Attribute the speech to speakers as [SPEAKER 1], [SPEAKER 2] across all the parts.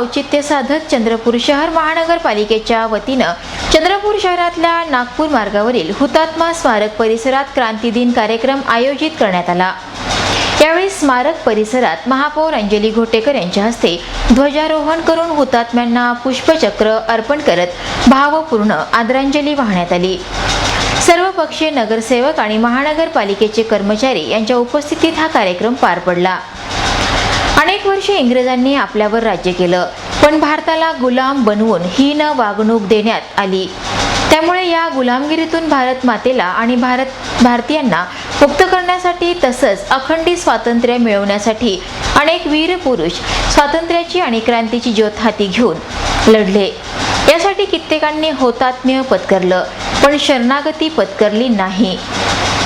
[SPEAKER 1] औचित्य साधत चंद्रपूर शहर महानगरपालिकेच्या वतीनं चंद्रपूर शहरातल्या नागपूर मार्गावरील हुतात्मा स्मारक परिसरात क्रांती दिन कार्यक्रम आयोजित करण्यात आला. यावेळी स्मारक परिसरात महापौर अंजली घोटेकर यांच्या हस्ते ध्वजारोहण करून हुतात्म्यांना पुष्पचक्र अर्पण करत भावपूर्ण आदरांजली वाहण्यात आली. सर्व पक्षीय नगरसेवक आणि महानगरपालिकेचे कर्मचारी यांच्या उपस्थितीत हा कार्यक्रम पार पडला. अनेक वर्षे इंग्रजांनी आपल्यावर राज्य केलं पण भारताला गुलाम बनवून हीन वागणूक देण्यात आली. त्यामुळे या गुलामगिरीतून भारत मातेला आणि भारत भारतीयांना मुक्त करण्यासाठी तसंच अखंडित स्वातंत्र्य मिळवण्यासाठी अनेक वीर पुरुष स्वातंत्र्याची आणि क्रांतीची ज्योत हाती घेऊन लढले. यासाठी कित्येकांनी होतात्म्य पत्करलं पण शरणागती पत्करली नाही.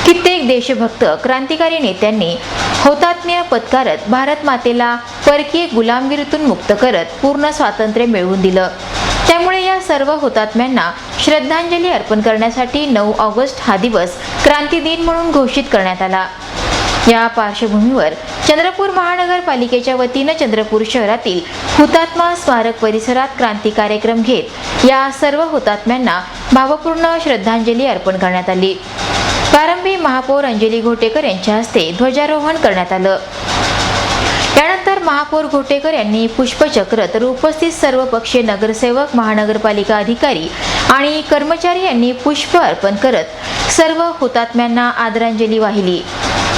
[SPEAKER 1] कित्येक देशभक्त क्रांतिकारी नेत्यांनी हौतात्म्य पत्कारत भारत मातेला परकीय गुलामगिरीतून मुक्त करत पूर्ण स्वातंत्र्य मिळवून दिलं. त्यामुळे या सर्व हुतात्म्यांना श्रद्धांजली अर्पण करण्यासाठी नऊ ऑगस्ट हा दिवस क्रांती दिन म्हणून घोषित करण्यात आला. या पार्श्वभूमीवर चंद्रपूर महानगरपालिकेच्या वतीनं चंद्रपूर शहरातील हुतात्मा स्मारक परिसरात क्रांती कार्यक्रम घेत या सर्व हुतात्म्यांना भावपूर्ण श्रद्धांजली अर्पण करण्यात आली. प्रारंभी महापौर अंजली घोटेकर यांच्या हस्ते ध्वजारोहण करण्यात आलं. त्यानंतर महापौर घोटेकर यांनी पुष्पचक्र तर उपस्थित सर्व पक्षीय नगरसेवक महानगरपालिका अधिकारी आणि कर्मचारी यांनी पुष्प अर्पण करत सर्व हुतात्म्यांना आदरांजली वाहिली.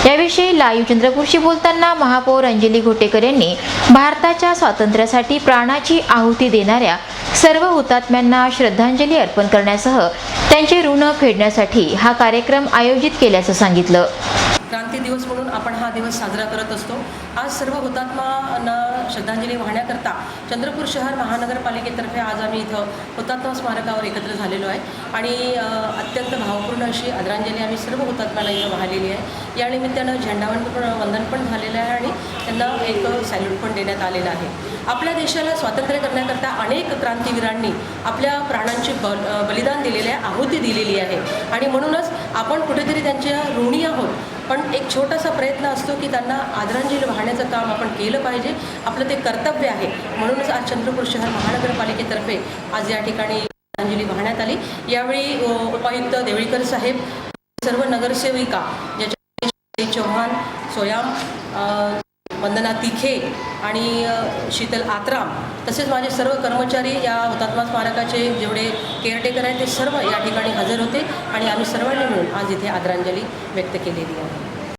[SPEAKER 1] याविषयी लाईव्ह चंद्रपूरशी बोलताना महापौर अंजली घोटेकर यांनी भारताच्या स्वातंत्र्यासाठी प्राणाची आहुती देणाऱ्या सर्व हुतात्म्यांना श्रद्धांजली अर्पण करण्यासह त्यांचे ऋण फेडण्यासाठी हा कार्यक्रम आयोजित केल्याचं सांगितलं.
[SPEAKER 2] क्रांती दिवस म्हणून आपण हा दिवस साजरा करत असतो. आज सर्व हुतात्मांना श्रद्धांजली वाहण्याकरता चंद्रपूर शहर महानगरपालिकेतर्फे आज आम्ही इथं हुतात्मा स्मारकावर एकत्र झालेलो आहे. आणि अत्यंत भावपूर्ण अशी आदरांजली आम्ही सर्व हुतात्म्यांना इथं वाहिलेली आहे. या निमित्तानं झेंडावंदन पण वंदन पण त्यांना एक सॅल्यूट पण देण्यात आलेला आहे. आपल्या देशाला स्वातंत्र्य करण्याकरता अनेक क्रांतीवीरांनी आपल्या प्राणांची बल बलिदान दिलेले आहे आहुती दिलेली आहे. आणि म्हणूनच आपण कुठेतरी त्यांच्या ऋणी आहोत. पण एक छोटासा प्रयत्न असतो की त्यांना आदरांजली वाहण्याचं काम आपण केलं पाहिजे. आपलं ते कर्तव्य आहे. म्हणूनच आज चंद्रपूर शहर महानगरपालिकेतर्फे आज या ठिकाणी आदरांजली वाहण्यात आली. यावेळी उपायुक्त देवळीकर साहेब सर्व नगरसेविका ज्याच्या चौहान सोयाम वंदना तिखे आणि शीतल आत्राम तसेच माझे सर्व कर्मचारी या हुतात्मा स्मारकाचे जेवढे केअरटेकर आहेत ते सर्व या ठिकाणी हजर होते आणि आम्ही सर्वांनी मिळून आज इथे आदरांजली व्यक्त केलेली आहे.